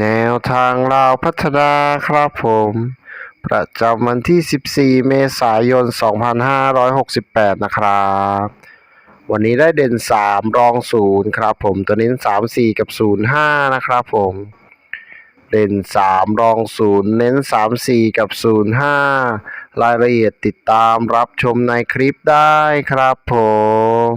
แนวทางเราวพัฒนาครับผม ประจำวันที่ 14 เมษายน 2568 นะครับ วันนี้ได้เด่น 3 รอง 0 ครับผม ตัวนี้3 4 กับ 0 5 นะครับผม เด่น 3 รอง 0 เน้น 3 4 กับ 0 5 รายละเอียดติดตามรับชมในคลิปได้ครับผม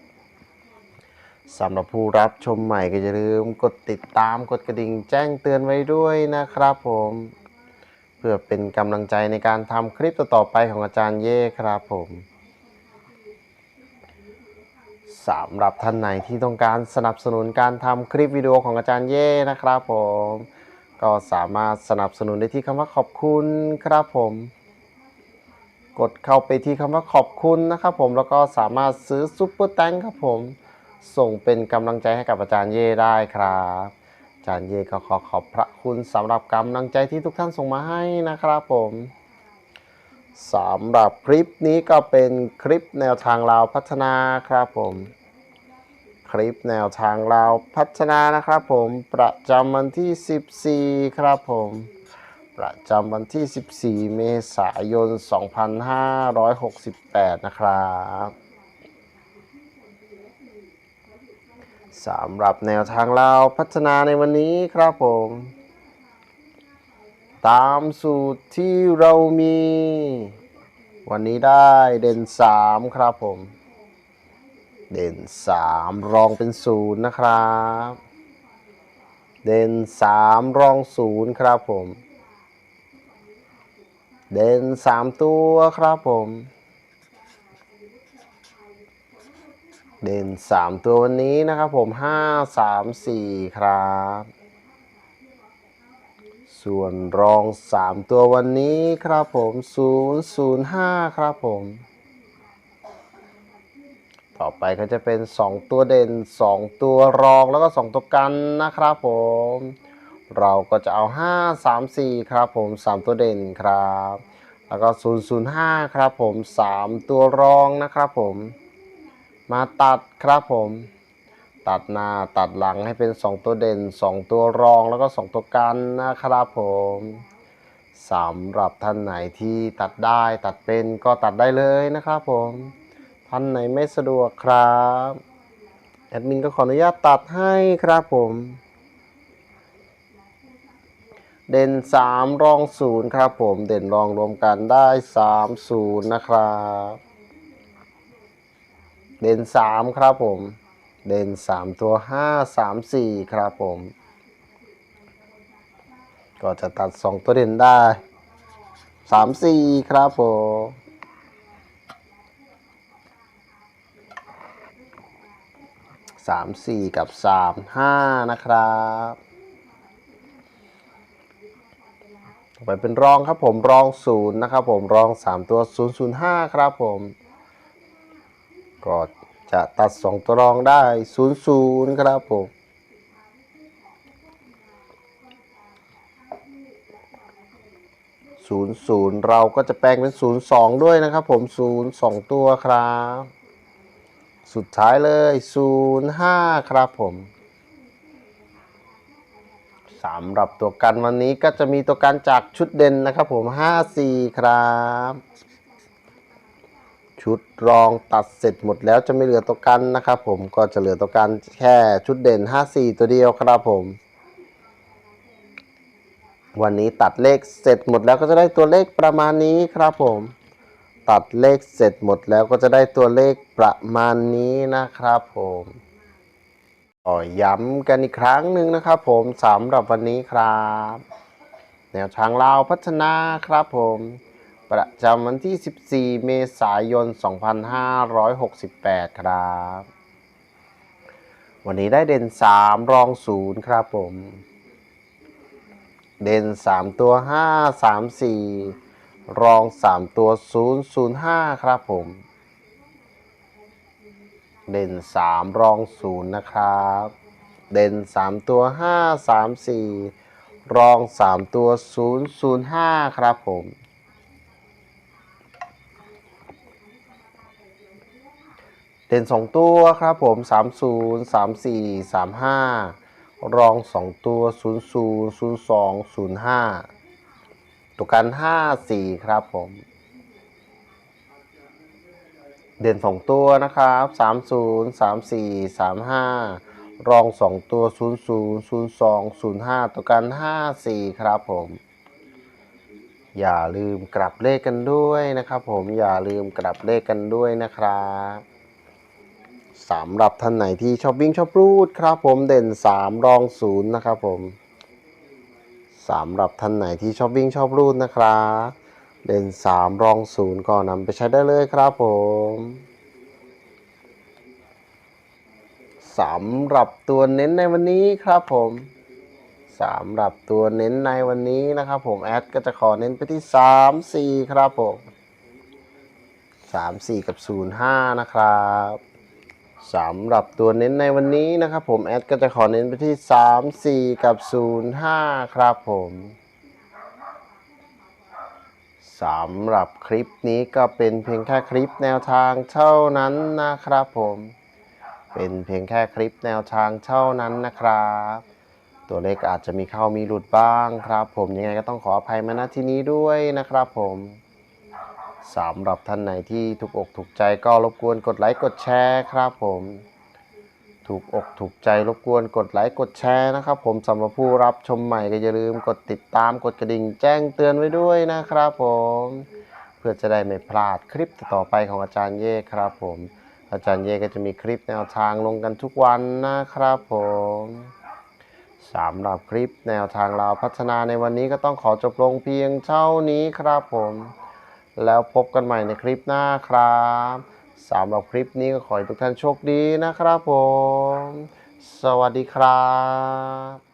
สำหรับผู้รับชมใหม่ก็อย่าลืมกดติดตามกดกระดิ่งแจ้งเตือนไว้ด้วยนะครับผม เพื่อเป็นกำลังใจในการทำคลิปต่อๆไปของอาจารย์เย่ครับผมสำหรับท่านไหนที่ต้องการสนับสนุนการทำคลิปวิดีโอของอาจารย์เย่นะครับผม ก็สามารถสนับสนุนได้ที่คำว่าขอบคุณครับผม กดเข้าไปที่คำว่าขอบคุณนะครับผมแล้วก็สามารถซื้อซุปเปอร์แตงครับผม ส่งเป็นกำลังใจให้กับอาจารย์เย่ได้ครับ อาจารย์เย่ก็ขอขอบพระคุณสำหรับกำลังใจที่ทุกท่านส่งมาให้นะครับผมสำหรับคลิปนี้ก็เป็นคลิปแนวทางเลาพัฒนาครับผม คลิปแนวทางเลาพัฒนานะครับผมประจำวันที่ 14 ครับผม ประจำวันที่ 14 เมษายน 2568 นะครับ สำหรับแนวทางเราพัฒนาในวันนี้ครับผม ตามสูตรที่เรามี วันนี้ได้เด่น 3 ครับผม เด่น 3 รองเป็น0นะครับ เด่น 3 รอง0ครับผม เด่น 3 ตัวครับผม เด่น3ตัววันนี้นะครับผม5 3 4ครับ ส่วนรอง3ตัววันนี้ครับผม0 0 5ครับผม ต่อไปก็จะเป็น2ตัวเด่น2ตัวรองแล้วก็2ตัวกันนะครับผม เราก็จะเอา5 3 4ครับผม3ตัวเด่นครับ แล้วก็0 0 5ครับผม3ตัวรองนะครับผม มาตัดครับผม ตัดหน้าตัดหลังให้เป็น 2 ตัวเด่น 2 ตัวรองแล้วก็ 2 ตัวกันนะครับผมสำหรับท่านไหนที่ตัดได้ตัดเป็นก็ตัดได้เลยนะครับผม ท่านไหนไม่สะดวกครับแอดมินก็ขออนุญาตตัดให้ครับผม เด่น 3 รอง 0 ครับผม เด่นรองรวมกันได้ 3 0 นะครับ เด่นสามครับผม เด่นสามตัวห้าสามสี่ครับผม ก็จะตัดสองตัวเด่นได้สามสี่ครับผมสามสี่กับสามห้านะครับต่อไปเป็นรองครับผมรองศูนย์นะครับผมรองสามตัวศูนย์ศูนย์ห้าครับผม ก็จะตัด 2 ตัวรองได้ 0 0 ครับผม0 0เราก็จะแปลงเป็น0 2ด้วยนะครับผม0 2ตัวครับ สุดท้ายเลย0 5ครับผมสำหรับตัวกันวันนี้ก็จะมีตัวกันจากชุดเด่นนะครับผม5 4ครับ ชุดรองตัดเสร็จหมดแล้วจะไม่เหลือตัวกันนะครับผมก็จะเหลือตัวกันแค่ชุดเด่น 54 ตัวเดียวครับผม วันนี้ตัดเลขเสร็จหมดแล้วก็จะได้ตัวเลขประมาณนี้ครับผม ตัดเลขเสร็จหมดแล้วก็จะได้ตัวเลขประมาณนี้นะครับผมก็ย้ำกันอีกครั้งหนึ่งนะครับผมสำหรับวันนี้ครับ แนวทางลาวพัฒนาครับผม ประจำวันที่ 14 เมษายน 2568 ครับ วันนี้ได้เด่น 3 รอง 0 ครับผม เด่น 3 ตัว 5 3 4 รอง 3 ตัว 0 0 5 ครับผม เด่น 3 รอง 0 นะครับ เด่น 3 ตัว 5 3 4 รอง 3 ตัว 0 0 5 ครับผม เด่น 2 ตัวครับผม 30 34 35 รอง 2 ตัว 00 02 05 ตัวกัน 54 ครับผม เด่น 2 ตัวนะครับ 30 34 35 รอง 2 ตัว 00 02 05 ตัวกัน 54 ครับผม อย่าลืมกลับเลขกันด้วยนะครับผม อย่าลืมกลับเลขกันด้วยนะครับ สำหรับท่านไหนที่ชอบวิ่งชอบรูดครับผมเด่น 3 รอง0นย์นะครับผมสำหรับท่านไหนที่ชอบวิ่งชอบรูดนะครับเด่น 3 รอง0ก็นำไปใช้ได้เลยครับผมสำหรับตัวเน้นในวันนี้ครับผมสำหรับตัวเน้นในวันนี้นะครับผมแอดก็จะขอเน้นไปที่ 3 4 ครับผม 3 4 กับ 0 5 นะครับ สำหรับตัวเน้นในวันนี้นะครับผม แอดก็จะขอเน้นไปที่ 3 4 กับ 0 5 ครับผมสำหรับคลิปนี้ก็เป็นเพียงแค่คลิปแนวทางเท่านั้นนะครับผม เป็นเพียงแค่คลิปแนวทางเท่านั้นนะครับ ตัวเลขอาจจะมีเข้ามีหลุดบ้างครับ ผมยังไงก็ต้องขออภัยมาณที่นี้ด้วยนะครับผม สำหรับท่านไหนที่ถูกอกถูกใจก็รบกวนกดไลค์กดแชร์ครับผม ถูกอกถูกใจรบกวนกดไลค์กดแชร์นะครับ ผมสำหรับผู้รับชมใหม่ก็อย่าลืมกดติดตามกดกระดิ่งแจ้งเตือนไว้ด้วยนะครับผม เพื่อจะได้ไม่พลาดคลิปต่อไปของอาจารย์เย่ครับผม อาจารย์เย่ก็จะมีคลิปแนวทางลงกันทุกวันนะครับผมสำหรับคลิปแนวทางเราพัฒนาในวันนี้ก็ต้องขอจบลงเพียงเท่านี้ครับผม แล้วพบกันใหม่ในคลิปหน้าครับสำหรับคลิปนี้ก็ขอให้ทุกท่านโชคดีนะครับผม สวัสดีครับ